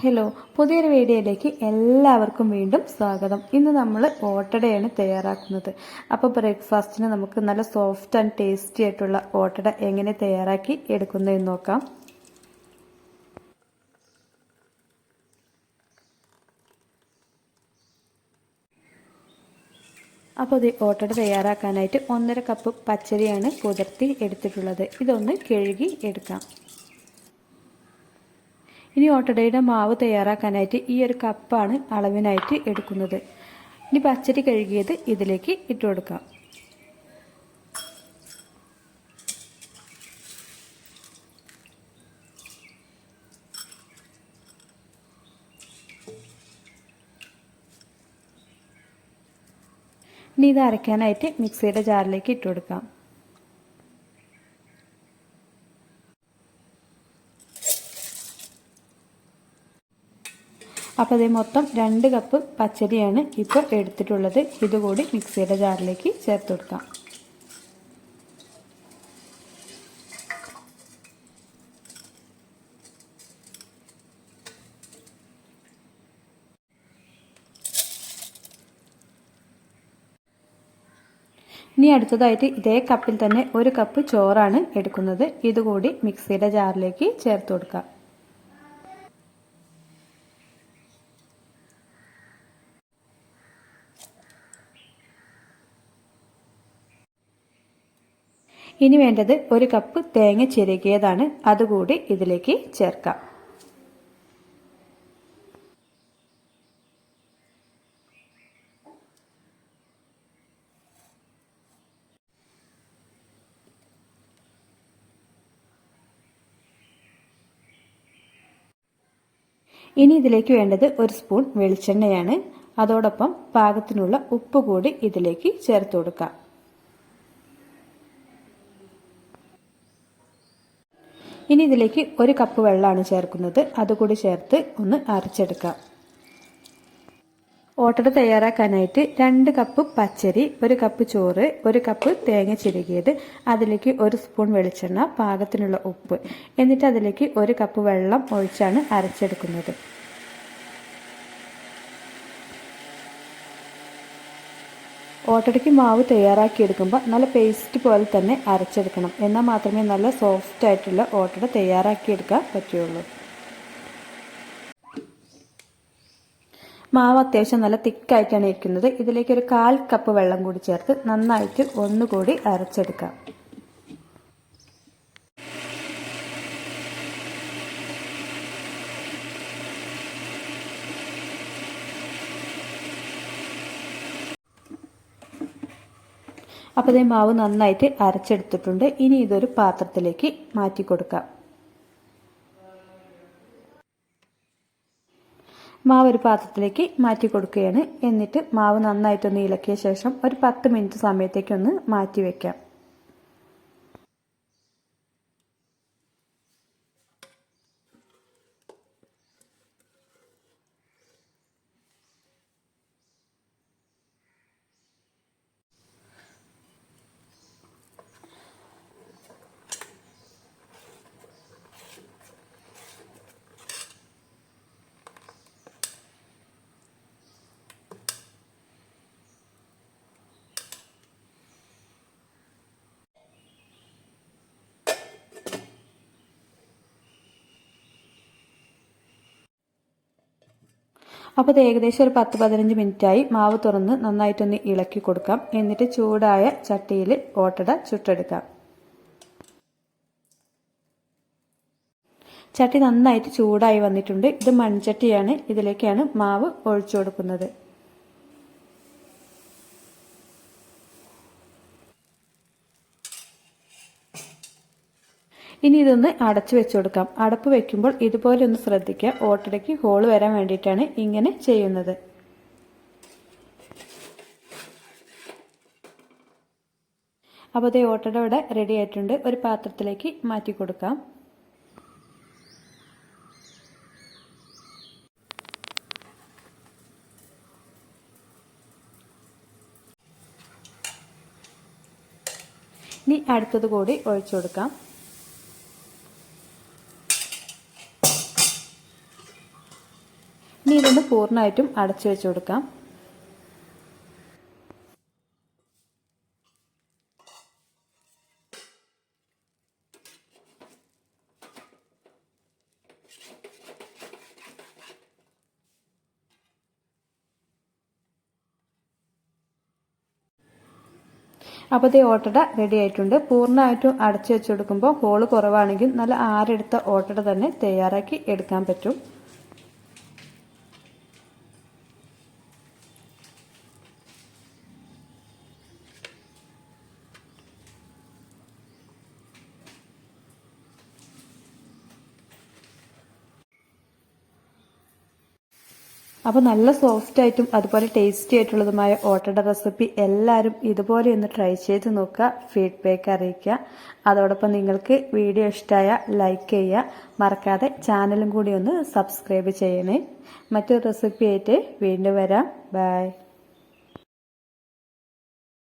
Hello പുതിയൊരു വീഡിയോയിലേക്ക് എല്ലാവർക്കും വീണ്ടും സ്വാഗതം. ഇന്ന് നമ്മൾ ഓട്ടടയാണ് തയ്യാറാക്കുന്നത്. അപ്പോൾ ബ്രേക്ക്ഫാസ്റ്റിന് നമുക്ക് നല്ല സോഫ്റ്റ് ആൻഡ് ടേസ്റ്റി ആയിട്ടുള്ള ഓട്ടട എങ്ങനെ തയ്യാറാക്കി എടുക്കുന്നതെന്ന് നോക്കാം. അപ്പോൾ ഇത് ഓട്ടട തയ്യാറാക്കാനായിട്ട് ഒന്നര കപ്പ് പച്ചരിയാണ് കുതിർത്തി എടുത്തിട്ടുള്ളത്. ഇതൊന്ന് കഴുകി എടുക്കാം. ഇനി ഓട്ടടയുടെ മാവ് തയ്യാറാക്കാനായിട്ട് ഈ ഒരു കപ്പാണ് അളവിനായിട്ട് എടുക്കുന്നത്. ഇനി പച്ചരി കഴുകിയത് ഇതിലേക്ക് ഇട്ട് കൊടുക്കാം. ഇനി ഇത് അരയ്ക്കാനായിട്ട് മിക്സിയുടെ ജാറിലേക്ക് ഇട്ട് കൊടുക്കാം. അപ്പോൾ അതേ മൊത്തം രണ്ട് കപ്പ് പച്ചരിയാണ് ഇപ്പോൾ എടുത്തിട്ടുള്ളത്. ഇതുകൂടി മിക്സിയുടെ ജാറിലേക്ക് ചേർത്ത് കൊടുക്കാം. ഇനി അടുത്തതായിട്ട് ഇതേ കപ്പിൽ തന്നെ ഒരു കപ്പ് ചോറാണ് എടുക്കുന്നത്. ഇതുകൂടി മിക്സിയുടെ ജാറിലേക്ക് ചേർത്ത് കൊടുക്കാം. ഇനി വേണ്ടത് ഒരു കപ്പ് തേങ്ങ ചിരകിയതാണ്. അതുകൂടി ഇതിലേക്ക് ചേർക്കാം. ഇനി ഇതിലേക്ക് വേണ്ടത് ഒരു സ്പൂൺ വെളിച്ചെണ്ണയാണ്. അതോടൊപ്പം പാകത്തിനുള്ള ഉപ്പ് കൂടി ഇതിലേക്ക് ചേർത്ത് കൊടുക്കാം. ഇനി ഇതിലേക്ക് ഒരു കപ്പ് വെള്ളമാണ് ചേർക്കുന്നത്. അതുകൂടി ചേർത്ത് ഒന്ന് അരച്ചെടുക്കാം. ഓട്ടട തയ്യാറാക്കാനായിട്ട് രണ്ട് കപ്പ് പച്ചരി ഒരു കപ്പ് ചോറ് ഒരു കപ്പ് തേങ്ങ ചിരുകിയത് അതിലേക്ക് ഒരു സ്പൂൺ വെളിച്ചെണ്ണ പാകത്തിനുള്ള ഉപ്പ്. എന്നിട്ട് അതിലേക്ക് ഒരു കപ്പ് വെള്ളം ഒഴിച്ചാണ് അരച്ചെടുക്കുന്നത്. ഓട്ടടയ്ക്ക് മാവ് തയ്യാറാക്കിയെടുക്കുമ്പോൾ നല്ല പേസ്റ്റ് പോലെ തന്നെ അരച്ചെടുക്കണം. എന്നാൽ മാത്രമേ നല്ല സോഫ്റ്റ് ആയിട്ടുള്ള ഓട്ടട തയ്യാറാക്കിയെടുക്കാൻ പറ്റുള്ളൂ. മാവ് അത്യാവശ്യം നല്ല തിക്കായിട്ടാണ് ഇരിക്കുന്നത്. ഇതിലേക്ക് ഒരു കാൽ കപ്പ് വെള്ളം കൂടി ചേർത്ത് നന്നായിട്ട് ഒന്നുകൂടി അരച്ചെടുക്കാം. അപ്പോൾ ഇതേ മാവ് നന്നായിട്ട് അരച്ചെടുത്തിട്ടുണ്ട്. ഇനി ഇതൊരു പാത്രത്തിലേക്ക് മാറ്റി കൊടുക്കാം. മാവ് ഒരു പാത്രത്തിലേക്ക് മാറ്റി കൊടുക്കുകയാണ്. എന്നിട്ട് മാവ് നന്നായിട്ടൊന്ന് ഇളക്കിയ ശേഷം ഒരു പത്ത് മിനിറ്റ് സമയത്തേക്കൊന്ന് മാറ്റി വെക്കാം. അപ്പോൾ ഇത് ഏകദേശം ഒരു പത്ത് പതിനഞ്ച് മിനിറ്റായി മാവ് തുറന്ന് നന്നായിട്ടൊന്ന് ഇളക്കി കൊടുക്കാം. എന്നിട്ട് ചൂടായ ചട്ടിയിൽ ഓട്ടട ചുട്ടെടുക്കാം. ചട്ടി നന്നായിട്ട് ചൂടായി വന്നിട്ടുണ്ട്. ഇത് മൺചട്ടിയാണ്. ഇതിലേക്കാണ് മാവ് ഒഴിച്ചു കൊടുക്കുന്നത്. ഇനി ഇതൊന്ന് അടച്ചു വെച്ചു കൊടുക്കാം. അടപ്പ് വെക്കുമ്പോൾ ഇതുപോലെ ഒന്ന് ശ്രദ്ധിക്കുക. ഓട്ടടയ്ക്ക് ഹോൾ വരാൻ വേണ്ടിയിട്ടാണ് ഇങ്ങനെ ചെയ്യുന്നത്. അപ്പോൾ അതേ ഓട്ടട ഇവിടെ റെഡി ആയിട്ടുണ്ട്. ഒരു പാത്രത്തിലേക്ക് മാറ്റി കൊടുക്കാം. ഇനി അടുത്തത് കൂടി ഒഴിച്ചു കൊടുക്കാം. ഇനി ഇതൊന്ന് പൂർണമായിട്ടും അടച്ചു വെച്ച് കൊടുക്കാം. അപ്പോൾ ഈ ഓട്ടട റെഡി ആയിട്ടുണ്ട്. പൂർണമായിട്ടും അടച്ചു വെച്ച് കൊടുക്കുമ്പോൾ ഹോൾ കുറവാണെങ്കിൽ നല്ല ആരെടുത്ത ഓട്ടട തന്നെ തയ്യാറാക്കി എടുക്കാൻ പറ്റും. അപ്പോൾ നല്ല സോഫ്റ്റ് ആയിട്ടും അതുപോലെ ടേസ്റ്റി ആയിട്ടുള്ളതുമായ ഓട്ടയുടെ റെസിപ്പി എല്ലാവരും ഇതുപോലെ ഒന്ന് ട്രൈ ചെയ്ത് നോക്കുക ഫീഡ്ബാക്ക് അറിയിക്കുക. അതോടൊപ്പം നിങ്ങൾക്ക് വീഡിയോ ഇഷ്ടമായ ലൈക്ക് ചെയ്യുക. മറക്കാതെ ചാനലും കൂടി ഒന്ന് സബ്സ്ക്രൈബ് ചെയ്യണേ. മറ്റൊരു റെസിപ്പി ആയിട്ട് വീണ്ടും വരാം. ബൈ